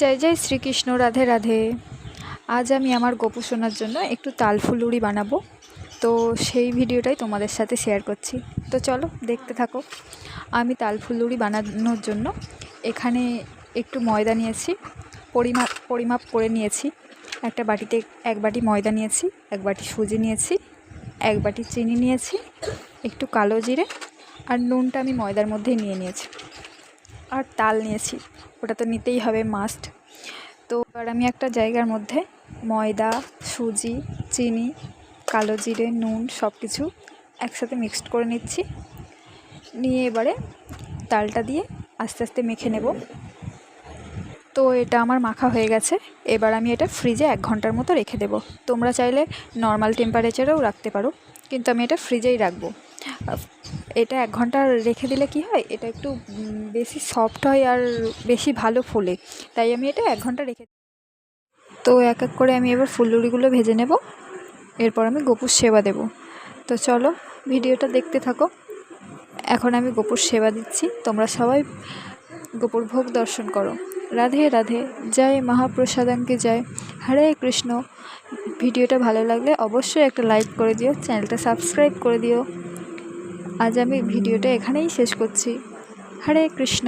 জয় জয় শ্রীকৃষ্ণ, রাধে রাধে। আজ আমি আমার গোপু সোনার জন্য একটু তাল ফুলুরি বানাবো। তো সেই ভিডিওটাই তোমাদের সাথে শেয়ার করছি। তো চলো, দেখতে থাকো। আমি তাল বানানোর জন্য এখানে একটু ময়দা নিয়েছি পরিমাপ পরিমাপ করে নিয়েছি। একটা বাটিতে এক বাটি ময়দা নিয়েছি, এক বাটি সুজি নিয়েছি, এক বাটি চিনি নিয়েছি, একটু কালো জিরে আর নুনটা আমি ময়দার মধ্যেই নিয়ে নিয়েছি। আর তাল নিয়েছি। ওটা তো নিতেই হবে মাস্ট তো এবার আমি একটা জায়গার মধ্যে ময়দা, সুজি, চিনি, কালো জিরে, নুন সব কিছু একসাথে মিক্সড করে নিচ্ছি। নিয়ে এবারে তালটা দিয়ে আস্তে আস্তে মেখে নেব। তো এটা আমার মাখা হয়ে গেছে, এবার আমি এটা ফ্রিজে এক ঘণ্টার মতো রেখে দেবো। তোমরা চাইলে নর্মাল টেম্পারেচারেও রাখতে পারো, কিন্তু আমি এটা ফ্রিজেই রাখব। এটা এক ঘণ্টা রেখে দিলে কি হয়? এটা একটু বেশি সফট হয় আর বেশি ভালো ফোলে। তাই আমি এটা এক ঘণ্টা রেখে তো এক এক করে আমি এবার ফুলুরিগুলো ভেজে নেব। এরপর আমি গোপুর সেবা দেব। তো চলো, ভিডিওটা দেখতে থাকো। এখন আমি গোপুর সেবা দিচ্ছি। তোমরা সবাই গোপুর ভোগ দর্শন করো। রাধে রাধে। জয় মহাপ্রসাদাঙ্কে জয়। হরে কৃষ্ণ। ভিডিওটা ভালো লাগলে অবশ্যই একটা লাইক করে দিও। চ্যানেলটা সাবস্ক্রাইব করে দিও। আজ আমি ভিডিওটা এখানেই শেষ করছি। হরে কৃষ্ণ।